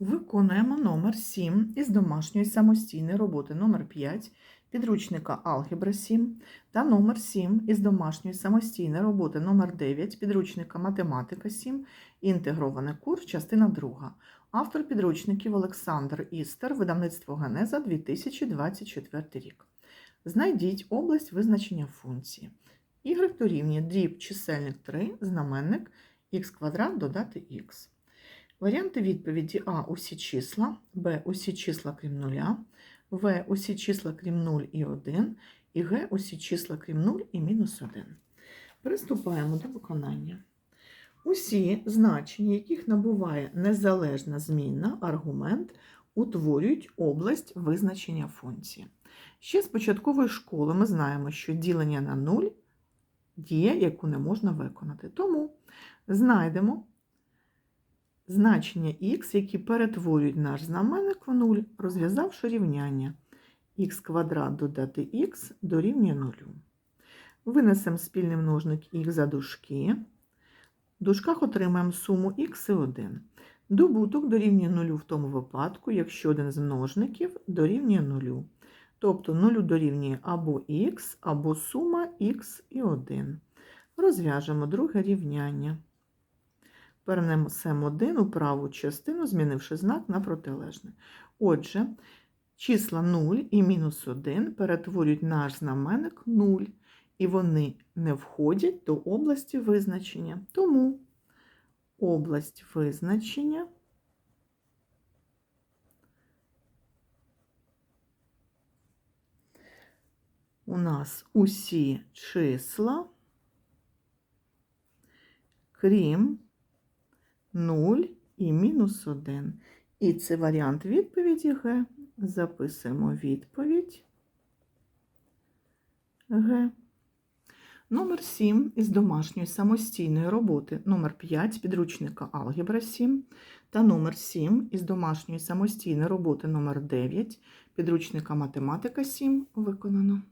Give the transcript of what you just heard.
Виконуємо номер 7 із домашньої самостійної роботи номер 5 підручника Алгебра 7 та номер 7 із домашньої самостійної роботи номер 9 підручника Математика 7 інтегрований курс, частина 2. Автор підручників Олександр Істер, видавництво Генеза 2024 рік. Знайдіть область визначення функції. Y дорівнює дріб чисельник 3, знаменник х квадрат додати х. Варіанти відповіді А усі числа, Б усі числа крім нуля, В усі числа крім 0 і 1, і Г усі числа крім 0 і мінус 1. Приступаємо до виконання. Усі значення, яких набуває незалежна змінна, аргумент, утворюють область визначення функції. Ще з початкової школи ми знаємо, що ділення на 0 дія, яку не можна виконати. Тому знайдемо значення х, які перетворюють наш знаменник в 0, розв'язавши рівняння х квадрат додати х дорівнює 0. Винесемо спільний множник х за дужки. В дужках отримаємо суму х і 1. Добуток дорівнює 0 в тому випадку, якщо один з множників дорівнює 0. Тобто 0 дорівнює або х, або сума х і 1. Розв'яжемо друге рівняння. Перенесемо 1 у праву частину, змінивши знак на протилежний. Отже, числа 0 і мінус 1 перетворюють наш знаменник 0, і вони не входять до області визначення. Тому область визначення у нас усі числа, крім 0 і мінус 1. І це варіант відповіді Г. Записуємо відповідь Г. Номер 7 із домашньої самостійної роботи номер 5 підручника Алгебра 7 та номер 7 із домашньої самостійної роботи номер 9 підручника Математика 7 виконано.